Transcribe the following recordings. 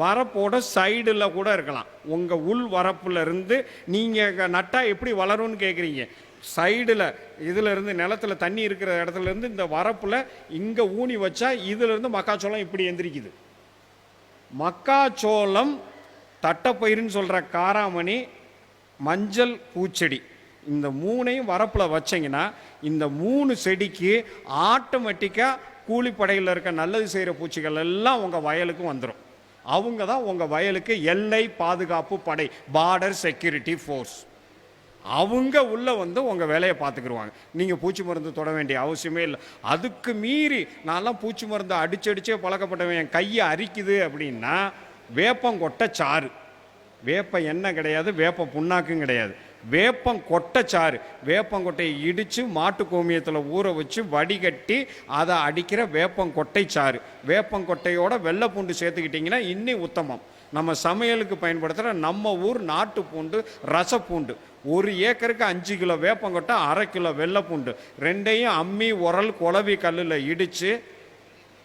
வரப்போட சைடில் கூட இருக்கலாம். உங்கள் உள் வரப்புலேருந்து நீங்கள் நட்டால் எப்படி வளரும்னு கேட்குறீங்க சைடில் இதுல நிலத்தில் நிலத்துல தண்ணி இருக்கிற இடத்துல இருந்து இந்த வரப்பில் இங்கே ஊனி வச்சா இதுலேருந்து மக்காச்சோளம் இப்படி எந்திரிக்குது. மக்காச்சோளம் தட்டைப்பயிறுன்னு சொல்கிற காராமணி மஞ்சள் பூச்செடி. இந்த மூணையும் வரப்பில் வச்சீங்கன்னா இந்த மூணு செடிக்கு ஆட்டோமேட்டிக்காக கூலிப்படையில் இருக்க நல்லது செய்கிற பூச்சிகள் எல்லாம் உங்கள் வயலுக்கு வந்துடும் அவங்க தான் உங்கள் வயலுக்கு எல்லை பாதுகாப்பு படை பார்டர் செக்யூரிட்டி ஃபோர்ஸ் அவங்க உள்ளே வந்து உங்கள் வேலையை பார்த்துக்குருவாங்க. நீங்கள் பூச்சி மருந்து தொட வேண்டிய அவசியமே இல்லை. அதுக்கு மீறி நான்லாம் பூச்சி மருந்து அடிச்சு அடிச்சே பழக்கப்பட்டவன் என் கையை அரிக்குது அப்படின்னா வேப்பங்கொட்டை சாறு. வேப்ப எண்ணெய் கிடையாது வேப்ப புண்ணாக்கும் கிடையாது. வேப்பம் கொட்டைச்சாறு வேப்பங்கொட்டையை இடித்து மாட்டு கோமியத்தில் ஊற வச்சு வடிகட்டி அதை அடிக்கிற வேப்பங்கொட்டை சாறு. வேப்பங்கொட்டையோட வெள்ளை பூண்டு சேர்த்துக்கிட்டிங்கன்னா இன்னும் உத்தமம். நம்ம சமையலுக்கு பயன்படுத்துகிற நம்ம ஊர் நாட்டு பூண்டு ரசப்பூண்டு. ஒரு ஏக்கருக்கு அஞ்சு கிலோ வேப்பங்கொட்டை அரை கிலோ வெள்ளைப்பூண்டு ரெண்டையும் அம்மி உரல் குழவி கல்லில் இடித்து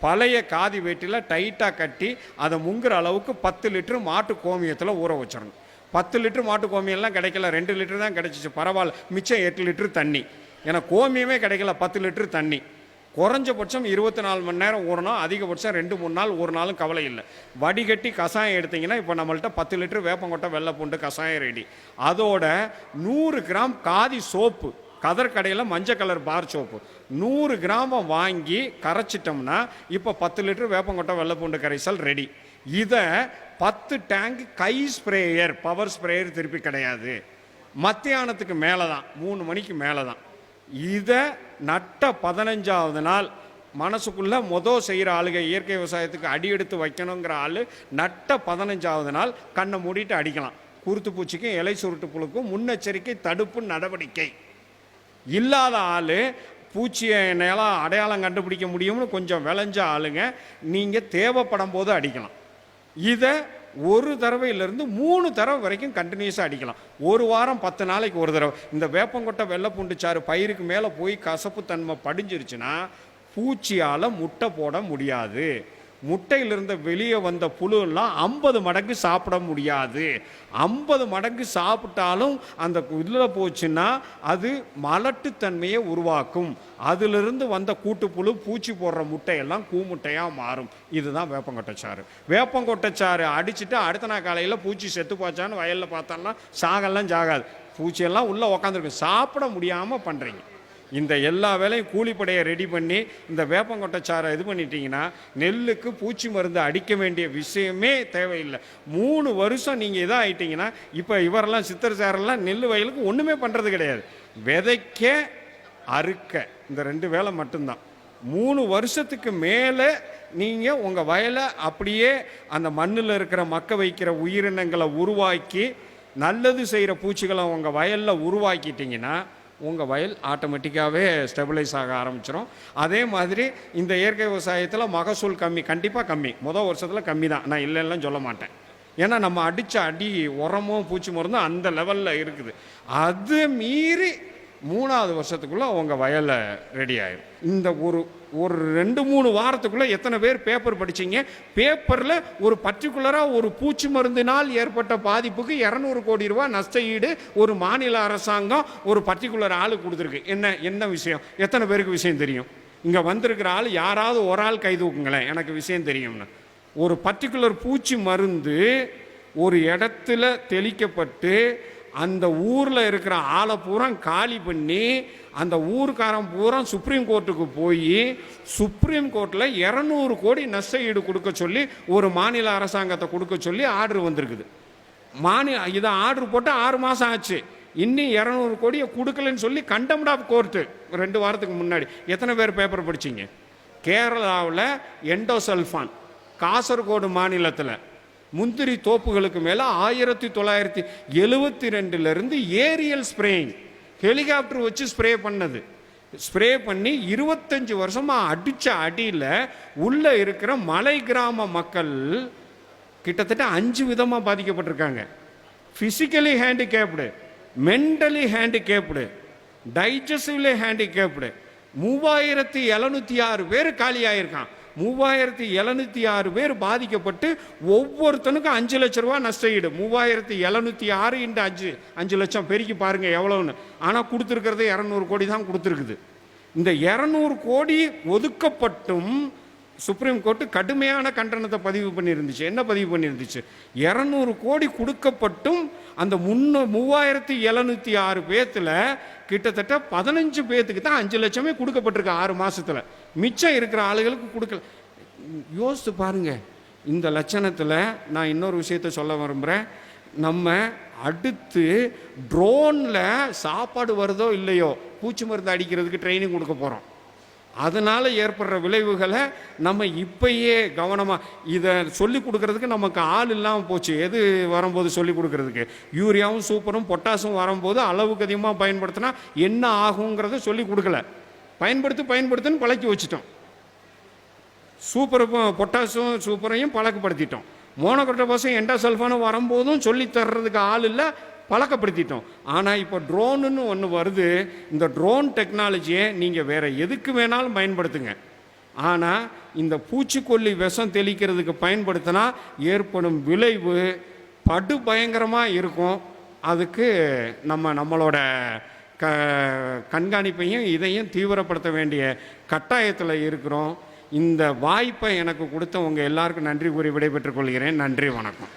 பழைய காதி வேட்டியில் டைட்டாக கட்டி அதை முங்குற அளவுக்கு பத்து லிட்டரு மாட்டு கோமியத்தில் ஊற வச்சிடணும். பத்து லிட்டர் மாட்டு கோமியெல்லாம் கிடைக்கல ரெண்டு லிட்டர் தான் கிடைச்சிச்சு. பரவாயில்ல மிச்சம் எட்டு லிட்டர் தண்ணி. ஏன்னா கோமியமே கிடைக்கல பத்து லிட்டர் தண்ணி. குறைஞ்சபட்சம் இருபத்தி நாலு மணி நேரம் ஊறணும் அதிகபட்சம் ரெண்டு மூணு நாள் ஒரு நாளும் கவலை இல்லை. வடிகட்டி கஷாயம் எடுத்தீங்கன்னா இப்போ நம்மள்ட்ட பத்து லிட்டர் வேப்பங்கொட்டை வெள்ளை பூண்டு கஷாயம் ரெடி. அதோட நூறு கிராம் காதி சோப்பு கதர் கடையில் மஞ்சள் கலர் பார் சோப்பு. நூறு கிராமம் வாங்கி கரைச்சிட்டோம்னா இப்போ பத்து லிட்டர் வேப்பங்கொட்டை வெள்ளை பூண்டு கரைசல் ரெடி. இதை பத்து டேங்க் கை ஸ்ப்ரேயர் பவர் ஸ்ப்ரேயர் திருப்பி கிடையாது. மத்தியானத்துக்கு மேலே தான் மூணு மணிக்கு மேலே தான் இதை நட்ட பதினஞ்சாவது நாள் மனசுக்குள்ளே மொதல் செய்கிற ஆளுக இயற்கை விவசாயத்துக்கு அடி எடுத்து வைக்கணுங்கிற ஆள் நட்ட பதினஞ்சாவது நாள் கண்ணை மூடிட்டு அடிக்கலாம். குருத்து பூச்சிக்கும் இலை சுருட்டு புழுக்கும் முன்னெச்சரிக்கை தடுப்பு நடவடிக்கை. இல்லாத ஆள் பூச்சியை என்னையெல்லாம் அடையாளம் கண்டுபிடிக்க முடியும்னு கொஞ்சம் விளைஞ்ச ஆளுங்க நீங்கள் தேவைப்படும் போது அடிக்கலாம். இதை ஒரு தடவையிலேருந்து மூணு தடவை வரைக்கும் கண்டினியூஸாக அடிக்கலாம். ஒரு வாரம் பத்து நாளைக்கு ஒரு தடவை. இந்த வேப்பங்கொட்டை வெள்ளை பூண்டுச்சாறு பயிருக்கு மேலே போய் கசப்பு தன்மை படிஞ்சிருச்சுன்னா பூச்சியால் முட்டை போட முடியாது. முட்டையிலிருந்து வெளியே வந்த புழுலாம் ஐம்பது மடங்கு சாப்பிட முடியாது. ஐம்பது மடங்கு சாப்பிட்டாலும் அந்த இதில் போச்சுன்னா அது மலட்டுத்தன்மையை உருவாக்கும். அதிலிருந்து வந்த கூட்டுப்புழு பூச்சி போடுற முட்டையெல்லாம் கூமுட்டையாக மாறும். இதுதான் வேப்பங்கொட்டைச்சாறு. வேப்பங்கொட்டைச்சாறு அடிச்சுட்டு அடுத்த நாள் காலையில் பூச்சி செத்து போச்சான்னு வயலில் பார்த்தோம்னா சாகெல்லாம் சாகாது. பூச்சியெல்லாம் உள்ளே உக்காந்துருக்கு சாப்பிட முடியாமல் பண்ணுறீங்க இந்த எல்லா வேலையும் கூலிப்படையை ரெடி பண்ணி இந்த வேப்பங்கொட்டைச்சாரை இது பண்ணிட்டீங்கன்னா நெல்லுக்கு பூச்சி மருந்து அடிக்க வேண்டிய விஷயமே தேவையில்லை. மூணு வருஷம் நீங்கள் இதாக ஆயிட்டீங்கன்னா இப்போ இவரெல்லாம் சித்தர் சாரெல்லாம் நெல் வயலுக்கு ஒன்றுமே பண்ணுறது கிடையாது. விதைக்க அறுக்க இந்த ரெண்டு வேலை மட்டும்தான். மூணு வருஷத்துக்கு மேலே நீங்கள் உங்கள் வயலை அப்படியே அந்த மண்ணில் இருக்கிற மக்க வைக்கிற உயிரினங்களை உருவாக்கி நல்லது செய்கிற பூச்சிகளை உங்கள் வயலில் உருவாக்கிட்டிங்கன்னா உங்கள் வயல் ஆட்டோமேட்டிக்காகவே ஸ்டெபிளைஸ் ஆக ஆரம்பிச்சிடும் அதே மாதிரி இந்த இயற்கை விவசாயத்தில் மகசூல் கம்மி கண்டிப்பாக கம்மி. முதல் வருஷத்தில் கம்மி தான் நான் இல்லைன்னு சொல்ல மாட்டேன். ஏன்னா நம்ம அடித்த அடி உரமும் பூச்சி மருந்தும் அந்த லெவலில் இருக்குது. அது மீறி மூணாவது வருஷத்துக்குள்ளே அவங்க வயலில் ரெடி ஆயிடும் இந்த ஒரு ஒரு ரெண்டு மூணு வாரத்துக்குள்ளே எத்தனை பேர் பேப்பர் படிச்சீங்க? பேப்பரில் ஒரு பர்டிகுலராக ஒரு பூச்சி மருந்தினால் ஏற்பட்ட பாதிப்புக்கு இரநூறு கோடி ரூபா நஷ்ட ஈடு ஒரு மாநில அரசாங்கம் ஒரு பர்டிகுலர் ஆள் கொடுத்துருக்கு. என்ன என்ன விஷயம்? எத்தனை பேருக்கு விஷயம் தெரியும்? இங்கே வந்திருக்கிற ஆள் யாராவது ஒரு ஆள் கை தூக்குங்களேன் எனக்கு விஷயம் தெரியும்னு. ஒரு பர்டிகுலர் பூச்சி மருந்து ஒரு இடத்துல தெளிக்கப்பட்டு அந்த ஊரில் இருக்கிற ஆளை பூரா காலி பண்ணி அந்த ஊருக்காரன் பூரா சுப்ரீம் கோர்ட்டுக்கு போய் சுப்ரீம் கோர்ட்டில் இரநூறு கோடி நஷ்ட ஈடு கொடுக்க சொல்லி ஒரு மாநில அரசாங்கத்தை கொடுக்க சொல்லி ஆர்டர் வந்திருக்குது. மாநில இதை ஆர்டர் போட்டு ஆறு மாதம் ஆச்சு. இன்னும் இரநூறு கோடியை கொடுக்கலன்னு சொல்லி கண்டம்ட் ஆஃப் கோர்ட்டு ரெண்டு வாரத்துக்கு முன்னாடி. எத்தனை பேர் பேப்பர் படிச்சீங்க? கேரளாவில் எண்டோசல்ஃபான் காசர்கோடு மாநிலத்தில். முந்திரி தோப்புகளுக்கு மேலே ஆயிரத்தி தொள்ளாயிரத்தி எழுவத்தி ரெண்டுலேருந்து ஏரியல் ஸ்ப்ரேயிங் ஹெலிகாப்டர் வச்சு ஸ்ப்ரே பண்ணது. ஸ்ப்ரே பண்ணி இருபத்தஞ்சி வருஷமாக அடித்த அடியில் உள்ளே இருக்கிற மலை கிராம மக்கள் கிட்டத்தட்ட அஞ்சு விதமாக பாதிக்கப்பட்டிருக்காங்க. Physically handicapped mentally handicapped digestively handicapped மூவாயிரத்தி எழுநூற்றி ஆறு பேர் காலியாயிருக்கான். மூவாயிரத்தி எழுநூற்றி ஆறு பேர் பாதிக்கப்பட்டு ஒவ்வொருத்தனுக்கும் அஞ்சு லட்ச ரூபா நஷ்டஈடு. மூவாயிரத்தி எழுநூற்றி ஆறு இந்த அஞ்சு. அஞ்சு லட்சம் பெருக்கி பாருங்கள் எவ்வளோன்னு ஆனால் கொடுத்துருக்கிறது இரநூறு கோடி தான் கொடுத்துருக்குது. இந்த இரநூறு கோடி ஒதுக்கப்பட்டும் சுப்ரீம் கோர்ட்டு கடுமையான கண்டனத்தை பதிவு பண்ணியிருந்துச்சு. என்ன பதிவு பண்ணியிருந்துச்சு? இரநூறு கோடி கொடுக்கப்பட்டும் அந்த முன்னூ மூவாயிரத்தி எழுநூற்றி ஆறு பேர்த்தில் கிட்டத்தட்ட பதினஞ்சு பேர்த்துக்கு தான் அஞ்சு லட்சமே கொடுக்கப்பட்டிருக்கு ஆறு மாதத்தில் மிச்சம் இருக்கிற ஆளுகளுக்கு கொடுக்கல. யோசித்து பாருங்க. இந்த லட்சணத்தில் நான் இன்னொரு விஷயத்த சொல்ல விரும்புகிறேன் நம்ம அடுத்து ட்ரோனில் சாப்பாடு வருதோ இல்லையோ பூச்சி மருந்து அடிக்கிறதுக்கு ட்ரைனிங் கொடுக்க போகிறோம் அதனால் ஏற்படுற விளைவுகளை நம்ம இப்பயே கவனமாக இதை சொல்லி கொடுக்கறதுக்கு நமக்கு ஆள் இல்லாமல் போச்சு. எது வரும்போது சொல்லி கொடுக்கறதுக்கு? யூரியாவும் சூப்பரும் பொட்டாசும் வரும்போது அளவுக்கு அதிகமாக பயன்படுத்தினா என்ன ஆகுங்கிறத சொல்லி கொடுக்கல. பயன்படுத்தி பயன்படுத்துன்னு பழக்கி வச்சுட்டோம். சூப்பர் பொட்டாசும் சூப்பரையும் பழக்கப்படுத்திட்டோம். மோனோக்ரோட்டோபாஸும் என்டாசல்ஃபானும் வரும்போதும் சொல்லி தர்றதுக்கு ஆள் இல்லை. பழக்கப்படுத்திட்டோம். ஆனால் இப்போ ட்ரோனுன்னு ஒன்று வருது. இந்த ட்ரோன் டெக்னாலஜியை நீங்கள் வேறு எதுக்கு வேணாலும் பயன்படுத்துங்க. ஆனால் இந்த பூச்சிக்கொல்லி விஷம் தெளிக்கிறதுக்கு பயன்படுத்தினா ஏற்படும் விளைவு படு பயங்கரமாக இருக்கும். அதுக்கு நம்ம நம்மளோட க கண்காணிப்பையும் இதையும் தீவிரப்படுத்த வேண்டிய கட்டாயத்தில் இருக்கிறோம். இந்த வாய்ப்பை எனக்கு கொடுத்த உங்கள் எல்லாருக்கும் நன்றி கூறி விடைபெற்றுக் கொள்கிறேன். நன்றி வணக்கம்.